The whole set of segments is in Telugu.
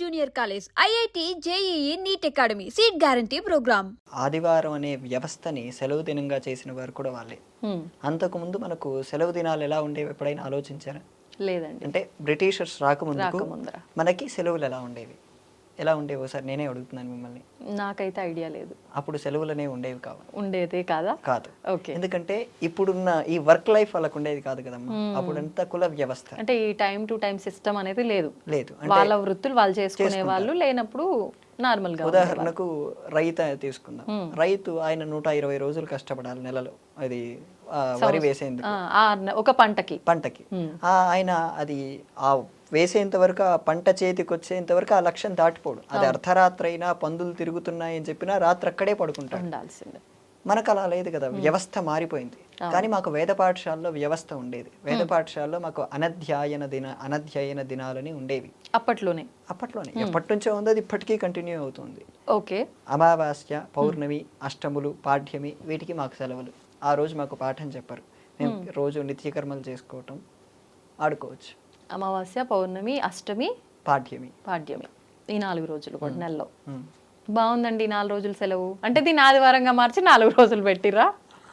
Junior college IIT JEE NEET academy. Seat guarantee program. ఆదివారం అనే వ్యవస్థని సెలవు దినంగా చేసిన వారు కూడా వాళ్ళే. అంతకుముందు మనకు సెలవు దినాలు ఎలా ఉండేవి ఎప్పుడైనా ఆలోచించారా? లేదండి. అంటే బ్రిటిషర్స్ రాకముందు. మనకి సెలవులు ఎలా ఉండేవి? ఎలా ఉండేవి ఒకసారి? నేనే అడుగుతున్నాను మిమ్మల్ని. నాకైతే ఐడియా లేదు. అప్పుడు సెలవులనే ఉండేవి కావు? ఉండేదే కాదా? కాదు. ఓకే. ఎందుకంటే ఇప్పుడున్న ఈ వర్క్ లైఫ్ వాళ్ళకు ఉండేది కాదు కదమ్మా. అప్పుడంతా కుల వ్యవస్థ. అంటే ఈ టైం టు టైం సిస్టమ్ అనేది లేదు. లేదు. వాళ్ళ వృత్తులు వాళ్ళు చేసుకునే వాళ్ళు లేనప్పుడు నార్మల్గా ఉదాహరణకు రైతు తీసుకుందాం. రైతు ఆయన నూట ఇరవై రోజులు కష్టపడాలి నెలలో. అది వరి వేసేందుకు. ఒక పంటకి. పంటకి. ఆయన అది ఆ వేసేంత వరకు ఆ పంట చేతికి వచ్చేంత వరకు ఆ లక్ష్యం దాటిపోడు. అది అర్ధరాత్రి అయినా పందులు తిరుగుతున్నాయి అని చెప్పినా రాత్రి అక్కడే పడుకుంటాడు. ఉండాల్సిందే. మనకు అలా లేదు కదా వ్యవస్థ మారిపోయింది. కానీ మాకు వేద పాఠశాలలో వ్యవస్థ ఉండేది. వేద పాఠశాలలో మాకు అనధ్యాయన దిన అనధ్యాయన దినాలని ఉండేవి. అప్పట్లోనే? అప్పట్లోనే. ఎప్పటి నుంచో ఉంది అది ఇప్పటికీ కంటిన్యూ అవుతుంది. ఓకే. అమావాస్య పౌర్ణమి అష్టములు పాఠ్యమి వీటికి మాకు సెలవులు. ఆ రోజు మాకు పాఠం చెప్పరు. మేము రోజు నిత్యకర్మలు చేసుకోవటం ఆడుకోవచ్చు. అమావాస్య పౌర్ణమి అష్టమి పాఠ్యమి పాడ్యమి. ఈ నాలుగు రోజులు కూడా నెలలో. బాగుందండి నాలుగు రోజులు సెలవు. అంటే దీన్ని ఆదివారంగా మార్చి నాలుగు రోజులు పెట్టిరా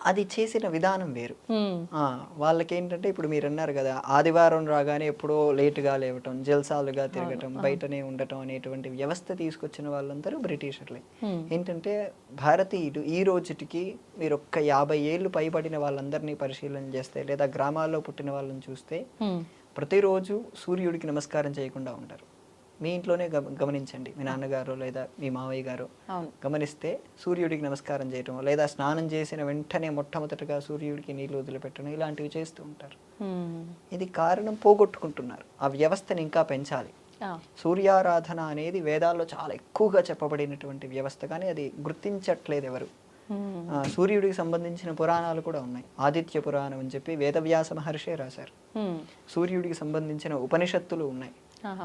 అది చేసిన విధానం వేరు. ఆ, వాళ్ళకి ఏంటంటే ఇప్పుడు మీరు అన్నారు కదా ఆదివారం రాగానే ఎప్పుడో లేటుగా లేవటం జల్సాలుగా తిరగటం బయటనే ఉండటం అనేటువంటి వ్యవస్థ తీసుకొచ్చిన వాళ్ళందరూ బ్రిటిషర్లే. ఏంటంటే భారతీయులు ఈ రోజుటికి మీరు ఒక్క యాభై ఏళ్ళు పైబడిన వాళ్ళందరినీ పరిశీలన చేస్తే లేదా గ్రామాల్లో పుట్టిన వాళ్ళని చూస్తే ప్రతిరోజు సూర్యుడికి నమస్కారం చేయకుండా ఉంటారు. మీ ఇంట్లోనే గమ- గమనించండి. మీ నాన్నగారు లేదా మీ మావయ్య గారు గమనిస్తే సూర్యుడికి నమస్కారం చేయటం లేదా స్నానం చేసిన వెంటనే మొట్టమొదటిగా సూర్యుడికి నీళ్ళు వదిలిపెట్టడం ఇలాంటివి చేస్తూ ఉంటారు. ఇది కారణం పోగొట్టుకుంటున్నారు. ఆ వ్యవస్థని ఇంకా పెంచాలి. సూర్యారాధన అనేది వేదాల్లో చాలా ఎక్కువగా చెప్పబడినటువంటి వ్యవస్థ కానీ అది గుర్తించట్లేదు ఎవరు. సూర్యుడికి సంబంధించిన పురాణాలు కూడా ఉన్నాయి. ఆదిత్య పురాణం అని చెప్పి వేదవ్యాస మహర్షే రాశారు. హ్మ్. సూర్యుడికి సంబంధించిన ఉపనిషత్తులు ఉన్నాయి.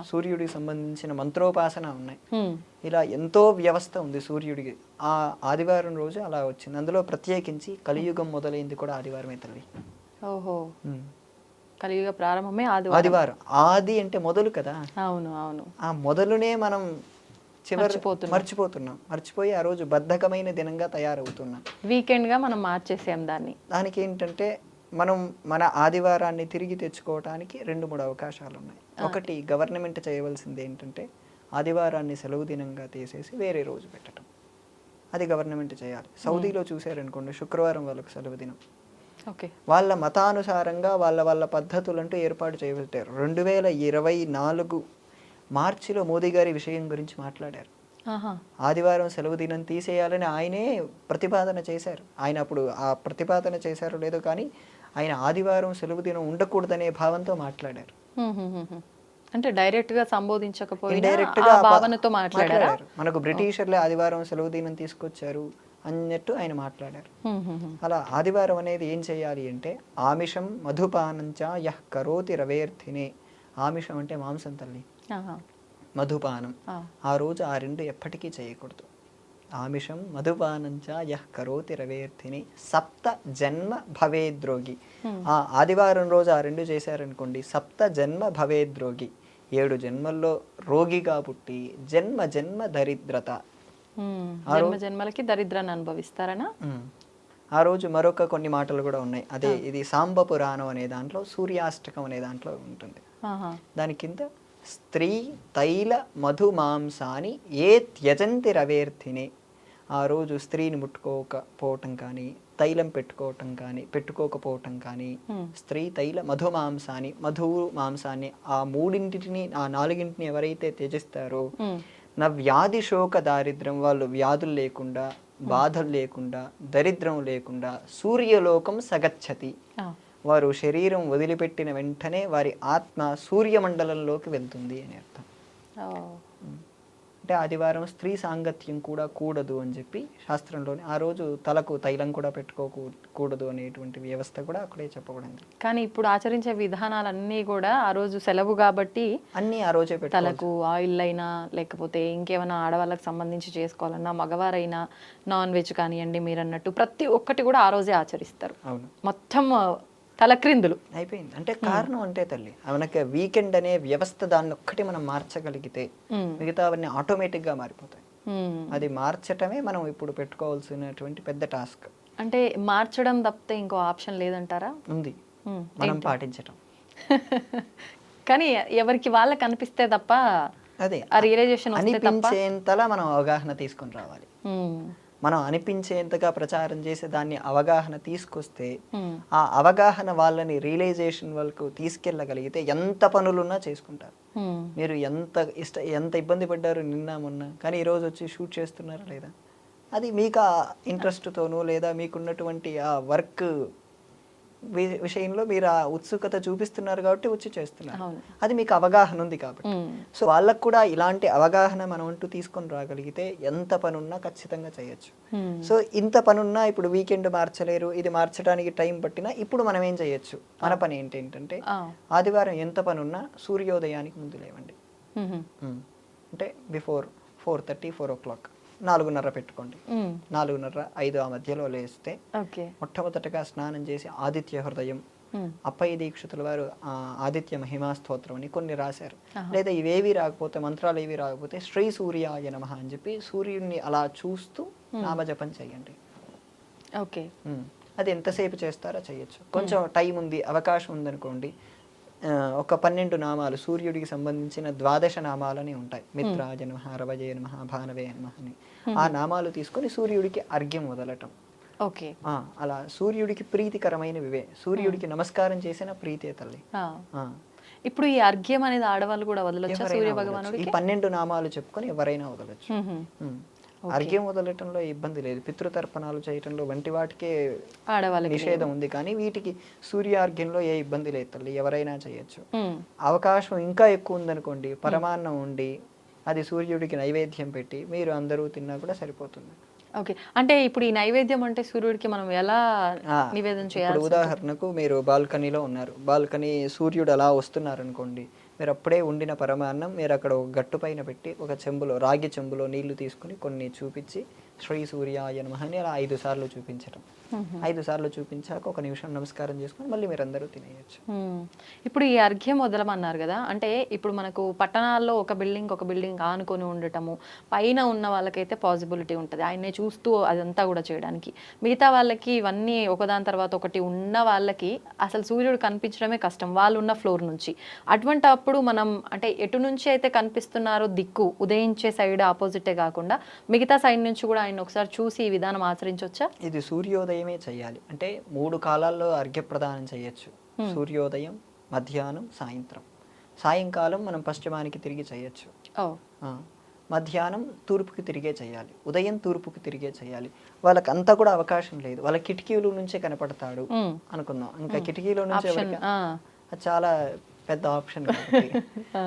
సూర్యుడికి సంబంధించిన మంత్రోపాసన ఉన్నాయి. హ్మ్. ఇలా ఎంతో వ్యవస్థ ఉంది సూర్యుడికి. ఆ ఆదివారం రోజు అలా వచ్చింది. అందులో ప్రత్యేకించి కలియుగం మొదలైంది కూడా ఆదివారమే తల్లి. ఓహో. కలియుగ ప్రారంభమే ఆదివారం. ఆదివారం. ఆది అంటే మొదలు కదా? అవును అవును. ఆ మొదలునే మనం చివరి మర్చిపోతున్నాం. మర్చిపోయి ఆ రోజు బద్ధకమైన దినంగా తయారవుతున్నాం. వీకెండ్గా మనం మార్చేసాం దాన్ని. దానికి ఏంటంటే మనం మన ఆదివారాన్ని తిరిగి తెచ్చుకోవడానికి రెండు మూడు అవకాశాలు ఉన్నాయి ఒకటి గవర్నమెంట్ చేయవలసింది ఏంటంటే ఆదివారాన్ని సెలవు దినంగా తీసేసి వేరే రోజు పెట్టడం అది గవర్నమెంట్ చేయాలి. సౌదీలో చూశారనుకోండి శుక్రవారం వాళ్ళకు సెలవు దినం. ఓకే. వాళ్ళ మతానుసారంగా వాళ్ళ వాళ్ళ పద్ధతులంటూ ఏర్పాటు చేయబట్టారు. రెండు వేల ఇరవై నాలుగు మార్చిలో మోదీ గారి విషయం గురించి మాట్లాడారు. ఆదివారం సెలవు దినం తీసేయాలని ఆయనే ప్రతిపాదన చేశారు. ఆయన అప్పుడు ఆ ప్రతిపాదన చేశారో లేదో కానీ ఆయన ఆదివారం సెలవు దినం ఉండకూడదనే భావంతో మాట్లాడారు. అంటే డైరెక్ట్గా గా భావనతో మాట్లాడారా? మనకు బ్రిటిషర్లే ఆదివారం సెలవు దినం తీసుకొచ్చారు అన్నట్టు ఆయన మాట్లాడారు. అలా ఆదివారం అనేది ఏం చేయాలి అంటే ఆమిషం మధుపానంచ యహ్ కరోతి రవేర్థినే ఆమిషం అంటే మాంసం తల్లి. మధుపానం. ఆ. రోజు ఆ రెండు ఎప్పటికీ చేయకూడదు. ఆమిషం మధుపానంచ యహ్ కరోతి రవేర్థిని సప్త జన్మ భవేద్రోగి ఆ ఆదివారం రోజు ఆ రెండు చేశారనుకోండి సప్త జన్మ భవేద్రోగి ఏడు జన్మల్లో రోగిగా పుట్టి జన్మ జన్మ దరిద్రత. జన్మ జన్మలకి దరిద్రాన్ని అనుభవిస్తారనా. ఆ రోజు మరొక కొన్ని మాటలు కూడా ఉన్నాయి. అదే ఇది సాంబ పురాణం అనే దాంట్లో సూర్యాష్టకం అనే దాంట్లో ఉంటుంది. దాని కింద స్త్రీ తైల మధు మాంసాని ఏ త్యజంతి రవేర్థినే ఆ రోజు స్త్రీని ముట్టుకోకపోవటం కానీ తైలం పెట్టుకోవటం కానీ పెట్టుకోకపోవటం కానీ స్త్రీ తైల మధు మాంసాన్ని మధువు మాంసాన్ని ఆ మూడింటిని ఆ నాలుగింటిని ఎవరైతే త్యజిస్తారో. నా వ్యాధి శోక దారిద్ర్యం వాళ్ళు వ్యాధులు లేకుండా బాధలు లేకుండా దరిద్రం లేకుండా సూర్యలోకం సగచ్చతి. వారు శరీరం వదిలిపెట్టిన వెంటనే వారి ఆత్మ సూర్యమండలంలోకి వెళ్తుంది అని అర్థం. అంటే ఆదివారం స్త్రీ సాంగత్యం కూడా కూడదు అని చెప్పి శాస్త్రంలోని ఆ రోజు తలకు తైలం కూడా పెట్టుకోకూడదు అనేటువంటి వ్యవస్థ కూడా అక్కడే చెప్పబడింది. కానీ ఇప్పుడు ఆచరించే విధానాలన్నీ కూడా ఆ రోజు సెలవు కాబట్టి అన్నీ ఆ రోజే తలకు ఆయిల్ అయినా లేకపోతే ఇంకేమైనా ఆడవాళ్ళకి సంబంధించి చేసుకోవాలన్నా మగవారైనా నాన్ వెజ్ కానివ్వండి మీరు అన్నట్టు ప్రతి ఒక్కటి కూడా ఆ రోజే ఆచరిస్తారు. అవును. మొత్తం తలక్రిందులు. అయిపోయింది. అంటే కారణం అంటే తల్లి మనకి వీకెండ్ అనే వ్యవస్థ దాన్ని ఒక్కటి మనం మార్చగలిగితే మ్మ్. మిగతావన్నీ ఆటోమేటిక్గా మారిపోతాయి. అది మార్చటమే మనం ఇప్పుడు పెట్టుకోవాల్సినటువంటి పెద్ద టాస్క్ అంటే మార్చడం తప్పితే ఇంకో ఆప్షన్ లేదంటారా? ఉంది. మనం పాటించటం. కానీ ఎవరికి వాళ్ళకి అనిపిస్తే తప్ప అదే. ఆ రియలైజేషన్ అనిపించేంతలా మనం అవగాహన తీసుకొని రావాలి. మనం అనిపించేంతగా ప్రచారం చేసి దాన్ని అవగాహన తీసుకొస్తే. ఆ అవగాహన వాళ్ళని రియలైజేషన్ వరకు తీసుకెళ్ళగలిగితే ఎంత పనులున్నా చేసుకుంటారు. మీరు ఎంత ఇష్ట ఎంత ఇబ్బంది పడ్డారు నిన్న మొన్న కానీ ఈరోజు వచ్చి షూట్ చేస్తున్నారా లేదా అది మీకు ఆ ఇంట్రెస్ట్తోనూ లేదా మీకున్నటువంటి ఆ వర్క్ విషయంలో మీరు ఆ ఉత్సుకత చూపిస్తున్నారు కాబట్టి వచ్చి చేస్తున్నారు. అది మీకు అవగాహన ఉంది కాబట్టి. సో వాళ్ళకు కూడా ఇలాంటి అవగాహన మనం అంటూ తీసుకొని రాగలిగితే ఎంత పనున్నా ఖచ్చితంగా చేయొచ్చు. సో ఇంత పనున్నా ఇప్పుడు వీకెండ్ మార్చలేరు ఇది మార్చడానికి టైం పట్టినా ఇప్పుడు మనం ఏం చేయొచ్చు మన పని ఏంటంటే. ఆదివారం ఎంత పనున్నా సూర్యోదయానికి ముందు లేవండి. అంటే before four thirty four o'clock నాలుగున్నర పెట్టుకోండి. నాలుగున్నర ఐదు ఆ మధ్యలో లేస్తే మొట్టమొదటగా స్నానం చేసి ఆదిత్య హృదయం. అప్పయ్య దీక్షితుల వారు ఆదిత్య మహిమా స్తోత్రం అని కొన్ని రాశారు. లేదా ఇవేవి రాకపోతే మంత్రాలు ఏవి రాకపోతే శ్రీ సూర్యాయ నమ అని చెప్పి సూర్యుడిని అలా చూస్తూ నామజపం చేయండి. ఓకే. అది ఎంతసేపు చేస్తారో చేయొచ్చు. కొంచెం టైం ఉంది అవకాశం ఉందనుకోండి ఒక పన్నెండు నామాలు సూర్యుడికి సంబంధించిన ద్వాదశ నామాలని ఉంటాయి. మిత్రాజ నమ రవజయ నమ భానవే నమ అని. ఆ నామాలు తీసుకొని సూర్యుడికి అర్ఘ్యం వదలటం. ఓకే. అలా సూర్యుడికి ప్రీతికరమైనవివే సూర్యుడికి నమస్కారం చేసిన ప్రీతే తల్లి. ఇప్పుడు ఈ అర్ఘ్యం అనేది ఆడవాళ్ళు కూడా వదలొచ్చా? సూర్య భగవానుడికి? పన్నెండు నామాలు చెప్పుకొని ఎవరైనా వదలొచ్చు. అర్ఘ్యం వదలటంలో ఇబ్బంది లేదు. పితృతర్పణాలు చేయటంలో వంటి వాటికే నిషేధం ఉంది. కానీ వీటికి సూర్యార్ఘ్యంలో ఏ ఇబ్బంది లేదు తల్లి ఎవరైనా చేయొచ్చు. అవకాశం ఇంకా ఎక్కువ ఉందనుకోండి పరమాన్నం ఉండి అది సూర్యుడికి నైవేద్యం పెట్టి మీరు అందరూ తిన్నా కూడా సరిపోతుంది. ఓకే. అంటే ఇప్పుడు ఈ నైవేద్యం అంటే సూర్యుడికి మనం ఎలా నివేదన చేయాలి ఉదాహరణకు మీరు బాల్కనీలో ఉన్నారు. బాల్కనీ సూర్యుడు అలా వస్తున్నారు అనుకోండి మీరు అప్పుడే ఉండిన పరమాన్నం మీరు అక్కడ ఒక గట్టు పైన పెట్టి ఒక చెంబులో రాగి చెంబులో నీళ్ళు తీసుకుని కొన్ని చూపించి శ్రీ సూర్యాయ నమః అని అలా ఐదు సార్లు చూపించడం ఐదు సార్లు చూపించాక ఒక నిమిషం నమస్కారం చేసుకుని మళ్ళీ మీరు అందరూ తినేయచ్చు. ఇప్పుడు ఈ అర్ఘ్యం వదలమన్నారు కదా అంటే ఇప్పుడు మనకు పట్టణాల్లో ఒక బిల్డింగ్ ఒక బిల్డింగ్ ఆనుకొని ఉండటము పైన ఉన్న వాళ్ళకైతే పాసిబిలిటీ ఉంటుంది. ఆయన్నే చూస్తూ అదంతా కూడా చేయడానికి. మిగతా వాళ్ళకి ఇవన్నీ ఒకదాని తర్వాత ఒకటి ఉన్న వాళ్ళకి అసలు సూర్యుడు కనిపించడమే కష్టం వాళ్ళు ఉన్న ఫ్లోర్ నుంచి. అటువంటి అప్పుడు మనం అంటే ఎటు నుంచి అయితే కనిపిస్తున్నారో దిక్కు ఉదయించే సైడ్ ఆపోజిటే కాకుండా మిగతా సైడ్ నుంచి కూడా ఆయన ఒకసారి చూసి ఈ విధానం ఆచరించవచ్చా ఇది సూర్యోదయమే చేయాలి అంటే మూడు కాలాల్లో అర్ఘ్యప్రదానం చేయొచ్చు సూర్యోదయం మధ్యాహ్నం సాయంత్రం. సాయంకాలం మనం పశ్చిమానికి తిరిగి చేయొచ్చు మధ్యాహ్నం తూర్పుకి తిరిగే చేయాలి ఉదయం తూర్పుకి తిరిగే చేయాలి వాళ్ళకి అంతా కూడా అవకాశం లేదు. వాళ్ళ కిటికీల నుంచే కనపడతాడు. అనుకుందాం. ఇంకా కిటికీలో నుంచి చాలా పెద్ద ఆప్షన్ కాబట్టి.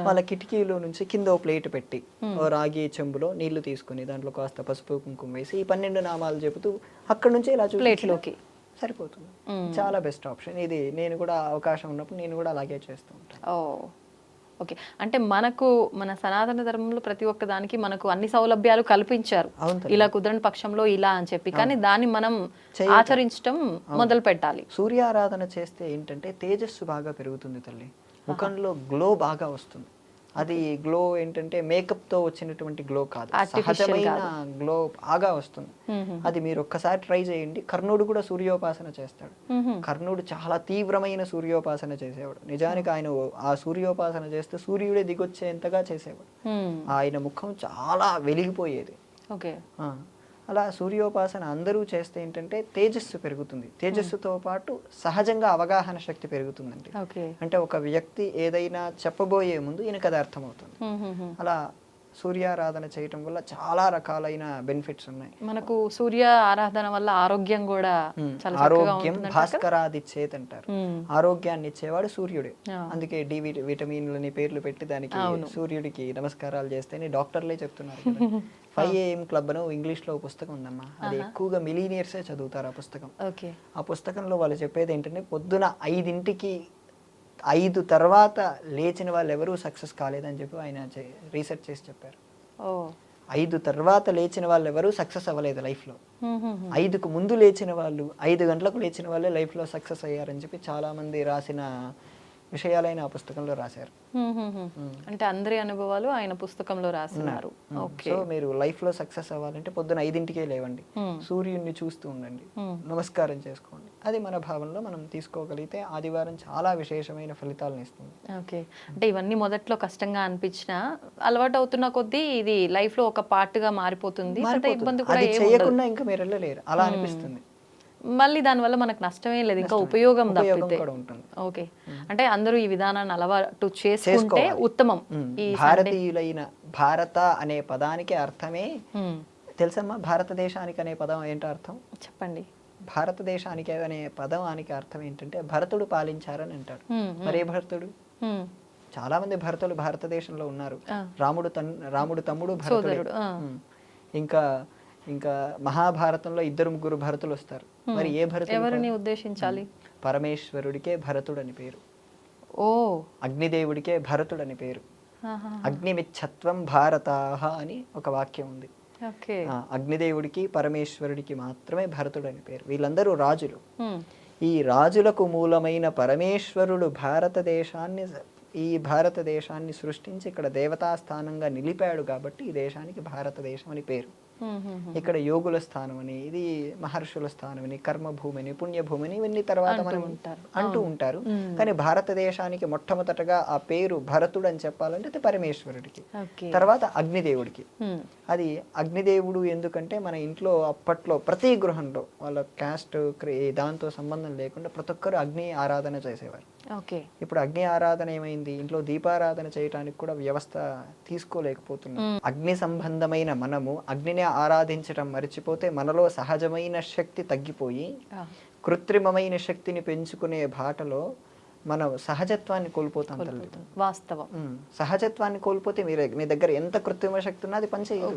వాళ్ళ కిటికీలో నుంచి కింద ఓ ప్లేట్ పెట్టి ఓ రాగి చెంబులో నీళ్ళు తీసుకుని దాంట్లో కాస్త పసుపు కుంకుమ వేసి ఈ పన్నెండు నామాలు చెబుతూ అక్కడ నుంచి ఇలా ప్లేట్లోకి. సరిపోతుంది. చాలా బెస్ట్ ఆప్షన్ ఇది నేను కూడా అవకాశం ఉన్నప్పుడు నేను కూడా అలాగే చేస్తూ ఉంటాను. ఓకే. అంటే మనకు మన సనాతన ధర్మంలో ప్రతి ఒక్క దానికి మనకు అన్ని సౌలభ్యాలు కల్పించారు. ఇలా కుదరని పక్షంలో ఇలా అని చెప్పి. కానీ దాన్ని మనం. ఆచరించడం మొదలు పెట్టాలి సూర్యారాధన చేస్తే ఏంటంటే తేజస్సు బాగా పెరుగుతుంది తల్లి. ముఖంలో గ్లో బాగా వస్తుంది. అది గ్లో ఏంటంటే మేకప్తో వచ్చినటువంటి గ్లో కాదు. సహజమైన గ్లో బాగా వస్తుంది. అది మీరు ఒక్కసారి ట్రై చేయండి. కర్ణుడు కూడా సూర్యోపాసన చేస్తాడు. కర్ణుడు చాలా తీవ్రమైన సూర్యోపాసన చేసేవాడు. నిజానికి ఆయన ఆ సూర్యోపాసన చేస్తే సూర్యుడే దిగొచ్చేంతగా చేసేవాడు. ఆయన ముఖం చాలా వెలిగిపోయేది. ఓకే. అలా సూర్యోపాసన అందరూ చేస్తే ఏంటంటే తేజస్సు పెరుగుతుంది. తేజస్సుతో పాటు సహజంగా అవగాహన శక్తి పెరుగుతుందండి. అంటే ఒక వ్యక్తి ఏదైనా చెప్పబోయే ముందు ఈయనకు అది అర్థమవుతుంది. అలా సూర్యారాధన చేయటం వల్ల చాలా రకాలైన బెనిఫిట్స్ ఉన్నాయి. మనకు సూర్య ఆరాధన వల్ల ఆరోగ్యం కూడా ఆరోగ్యం ఉంటుందంట కదా? భాస్కరాదిచ్చేత్ అంటారు. ఆరోగ్యాన్ని ఇచ్చేవాడు సూర్యుడే. అందుకే డి విట- విటమిన్లని పేర్లు పెట్టి దానికి సూర్యుడికి నమస్కారాలు చేస్తే డాక్టర్లే చెప్తున్నారు ఫైవ్ ఏఎం క్లబ్ అని ఇంగ్లీష్లో పుస్తకం ఉందమ్మా. అది ఎక్కువగా మిలీనియర్సే చదువుతారు ఆ పుస్తకం. ఓకే. ఆ పుస్తకంలో వాళ్ళు చెప్పేది ఏంటంటే పొద్దున ఐదింటికి ఐదు తర్వాత లేచిన వాళ్ళు ఎవరూ సక్సెస్ కాలేదని చెప్పి ఆయన రీసెర్చ్ చేసి చెప్పారు. ఐదు తర్వాత లేచిన వాళ్ళు ఎవరు సక్సెస్ అవ్వలేదు లైఫ్లో. ఐదుకు ముందు లేచిన వాళ్ళు ఐదు గంటలకు లేచిన వాళ్ళే లైఫ్లో సక్సెస్ అయ్యారని చెప్పి చాలామంది రాసిన విషయాలైన ఆ పుస్తకంలో రాశారు. అంటే అందరి అనుభవాలు ఆయన పుస్తకంలో రాస్తున్నారు. ఓకే. సో మీరు లైఫ్లో సక్సెస్ అవ్వాలంటే పొద్దున ఐదింటికే లేవండి. సూర్యుడిని చూస్తూ ఉండండి. నమస్కారం చేసుకోండి. అది మన భావనలో మనం తీసుకోగలిగితే ఆదివారం చాలా విశేషమైన ఫలితాలను ఇస్తుంది. ఓకే. అంటే ఇవన్నీ మొదట్లో కష్టంగా అనిపించినా అలవాటు అవుతున్న కొద్దీ ఇది లైఫ్లో ఒక పార్ట్గా మారిపోతుంది. ఇబ్బంది కూడా. చేయకుండా ఇంకా మీరు వెళ్ళలేరు అలా అనిపిస్తుంది. మళ్ళీ దానివల్ల మనకు నష్టమే లేదు. ఇంకా ఉపయోగం తప్పితే. ఓకే. అంటే అందరూ ఈ విధానాన్ని అలవాటు చేసుకుంటే. ఉత్తమం భారతీయులైన భారత అనే పదానికి అర్థమే. తెలుసమ్మా? భారతదేశానికి అనే పదం ఏంటో అర్థం? చెప్పండి. భారతదేశానికి అనే పదానికి అర్థం ఏంటంటే భరతుడు పాలించారని అంటాడు. మరే భరతుడు. చాలా మంది భరతులు భారతదేశంలో ఉన్నారు. రాముడు తన్ రాముడు తమ్ముడు భరతుడే. ఇంకా ఇంకా మహాభారతంలో ఇద్దరు ముగ్గురు భరతులు వస్తారు. మరి ఏ భరతుడు ఎవరిని ఉద్దేశించాలి? పరమేశ్వరుడికే భరతుడు అని పేరు. ఓ. అగ్నిదేవుడికే భరతుడు అని పేరు. అగ్నిమిచ్చత్వం భారతాహ అని ఒక వాక్యం ఉంది. అగ్నిదేవుడికి పరమేశ్వరుడికి మాత్రమే భరతుడు అని పేరు వీళ్ళందరూ రాజులు. ఈ రాజులకు మూలమైన పరమేశ్వరుడు భారతదేశాన్ని ఈ భారతదేశాన్ని సృష్టించి ఇక్కడ దేవతా స్థానంగా నిలిపాడు కాబట్టి ఈ దేశానికి భారతదేశం అని పేరు. ఇక్కడ యోగుల స్థానం అని ఇది మహర్షుల స్థానం అని కర్మభూమిని పుణ్యభూమిని ఇవన్నీ తర్వాత మనం. అంటూ ఉంటారు. కానీ భారతదేశానికి మొట్టమొదటగా ఆ పేరు భరతుడు అని చెప్పాలంటే అది పరమేశ్వరుడికి. తర్వాత అగ్నిదేవుడికి. అది అగ్నిదేవుడు ఎందుకంటే మన ఇంట్లో అప్పట్లో ప్రతి గృహంలో వాళ్ళ క్యాస్ట్ దాంతో సంబంధం లేకుండా ప్రతి ఒక్కరు అగ్ని ఆరాధన చేసేవారు. ఇప్పుడు అగ్ని ఆరాధన ఏమైంది? ఇంట్లో దీపారాధన చేయడానికి కూడా వ్యవస్థ తీసుకోలేకపోతున్నాం. అగ్ని సంబంధమైన మనము అగ్నిని ఆరాధించడం మర్చిపోతే మనలో సహజమైన శక్తి తగ్గిపోయి. కృత్రిమమైన శక్తిని పెంచుకునే బాటలో మన సహజత్వాన్ని కోల్పోతాం తల్లి. వాస్తవం. సహజత్వాన్ని కోల్పోతే మీరు మీ దగ్గర ఎంత కృత్రిమ శక్తి ఉన్నా అది పనిచేయదు.